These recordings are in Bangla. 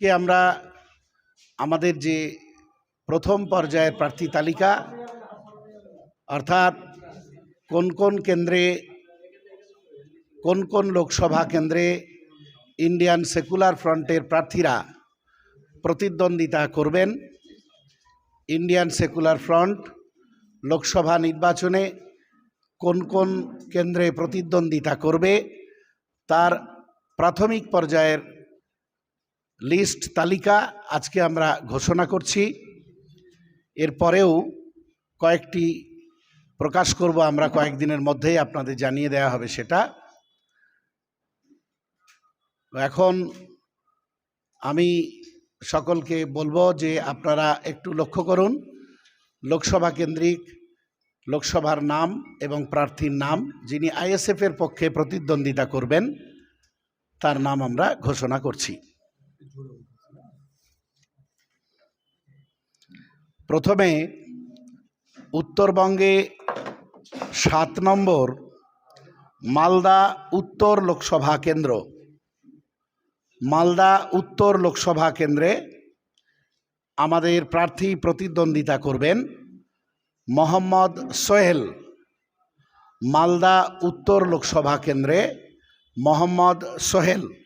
কে আমরা আমাদের যে প্রথম পর্যায়ের প্রার্থী তালিকা, অর্থাৎ কোন কোন কেন্দ্রে, কোন কোন লোকসভা কেন্দ্রে ইন্ডিয়ান সেকুলার ফ্রন্টের প্রার্থীরা প্রতিদ্বন্দ্বিতা করবেন? ইন্ডিয়ান সেকুলার ফ্রন্ট লোকসভা নির্বাচনে কোন কোন কেন্দ্রে প্রতিদ্বন্দ্বিতা করবে? তার প্রাথমিক পর্যায়ের লিস্ট তালিকা আজকে আমরা ঘোষণা করছি। এরপরেও কয়েকটি প্রকাশ করব আমরা কয়েকদিনের মধ্যেই, আপনাদের জানিয়ে দেওয়া হবে সেটা। এখন আমি সকলকে বলব যে আপনারা একটু লক্ষ্য করুন, লোকসভা কেন্দ্রিক লোকসভার নাম এবং প্রার্থীর নাম, যিনি আইএসএফের পক্ষে প্রতিদ্বন্দ্বিতা করবেন, তার নাম আমরা ঘোষণা করছি। প্রথমে উত্তরবঙ্গে সাত নম্বর, মালদা উত্তর লোকসভা কেন্দ্র। মালদা উত্তর লোকসভা কেন্দ্রে আমাদের প্রার্থী প্রতিদ্বন্দ্বিতা করবেন মোহাম্মদ সোহেল। মালদা উত্তর লোকসভা কেন্দ্রে মোহাম্মদ সোহেল।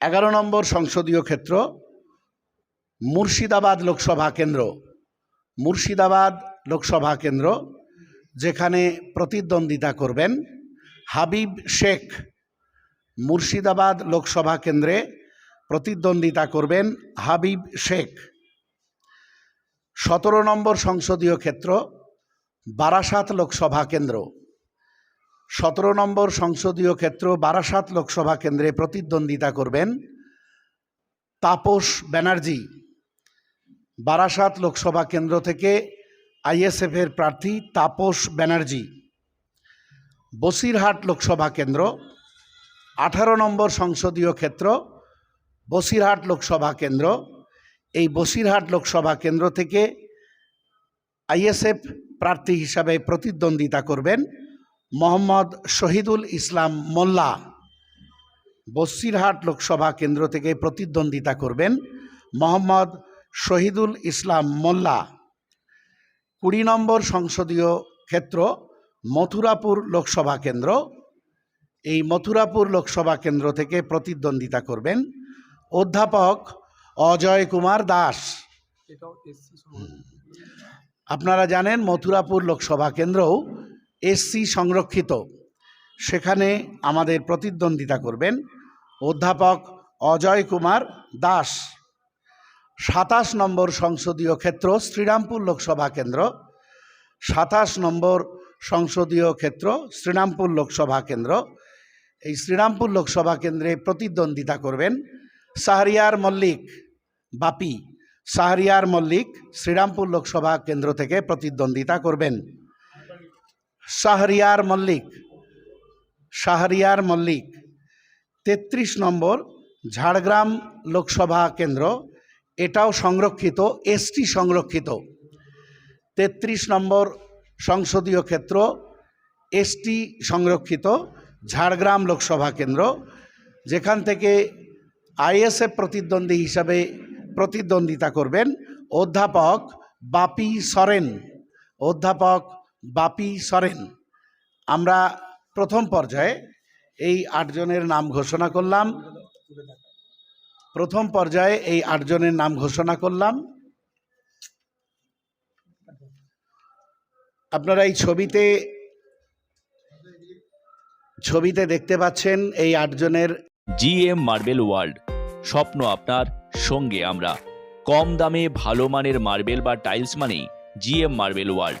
এগারো নম্বর সংসদীয় ক্ষেত্র, মুর্শিদাবাদ লোকসভা কেন্দ্র। মুর্শিদাবাদ লোকসভা কেন্দ্র, যেখানে প্রতিদ্বন্দ্বিতা করবেন হাবিব শেখ। মুর্শিদাবাদ লোকসভা কেন্দ্রে প্রতিদ্বন্দ্বিতা করবেন হাবিব শেখ। সতেরো নম্বর সংসদীয় ক্ষেত্র, বারাসাত লোকসভা কেন্দ্র। সতেরো নম্বর সংসদীয় ক্ষেত্র বারাসাত লোকসভা কেন্দ্রে প্রতিদ্বন্দ্বিতা করবেন তাপস ব্যানার্জি। বারাসাত লোকসভা কেন্দ্র থেকে আইএসএফের প্রার্থী তাপস ব্যানার্জি। বসিরহাট লোকসভা কেন্দ্র, আঠারো নম্বর সংসদীয় ক্ষেত্র, বসিরহাট লোকসভা কেন্দ্র। এই বসিরহাট লোকসভা কেন্দ্র থেকে আইএসএফ প্রার্থী হিসাবে প্রতিদ্বন্দ্বিতা করবেন মোহাম্মদ শহীদুল ইসলাম মোল্লা বসিরহাট লোকসভা কেন্দ্র থেকে প্রতিদ্বন্দ্বিতা করবেন মোহাম্মদ শহীদুল ইসলাম মোল্লা। কুড়ি নম্বর সংসদীয় ক্ষেত্র মথুরাপুর লোকসভা কেন্দ্র। এই মথুরাপুর লোকসভা কেন্দ্র থেকে প্রতিদ্বন্দ্বিতা করবেন অধ্যাপক অজয় কুমার দাস। আপনারা জানেন মথুরাপুর লোকসভা কেন্দ্রও এসসি সংরক্ষিত। সেখানে আমাদের প্রতিদ্বন্দ্বিতা করবেন অধ্যাপক অজয় কুমার দাস। সাতাশ নম্বর সংসদীয় ক্ষেত্র শ্রীরামপুর লোকসভা কেন্দ্র। সাতাশ নম্বর সংসদীয় ক্ষেত্র শ্রীরামপুর লোকসভা কেন্দ্র। এই শ্রীরামপুর লোকসভা কেন্দ্রে প্রতিদ্বন্দ্বিতা করবেন শাহরিয়ার মল্লিক, বাপি। শাহরিয়ার মল্লিক শ্রীরামপুর লোকসভা কেন্দ্র থেকে প্রতিদ্বন্দ্বিতা করবেন। শাহরিয়ার মল্লিক শাহরিয়ার মল্লিক। তেত্রিশ নম্বর ঝাড়গ্রাম লোকসভা কেন্দ্র, এটাও সংরক্ষিত, এসটি সংরক্ষিত। তেত্রিশ নম্বর সংসদীয় ক্ষেত্র, এসটি সংরক্ষিত, ঝাড়গ্রাম লোকসভা কেন্দ্র, যেখান থেকে আইএসএফ প্রতিদ্বন্দ্বী হিসাবে প্রতিদ্বন্দ্বিতা করবেন অধ্যাপক বাপি সরেন। অধ্যাপক বাপি সরেন। আমরা প্রথম পর্যায়ে এই আটজনের নাম ঘোষণা করলাম। প্রথম পর্যায়ে এই আটজনের নাম ঘোষণা করলাম। আপনারা এই ছবিতে ছবিতে দেখতে পাচ্ছেন এই আটজনের জি এম মার্বেল ওয়ার্ল্ড। স্বপ্ন আপনার, সঙ্গে আমরা। কম দামে ভালো মানের মার্বেল বা টাইলস মানেই জি এম মার্বেল ওয়ার্ল্ড।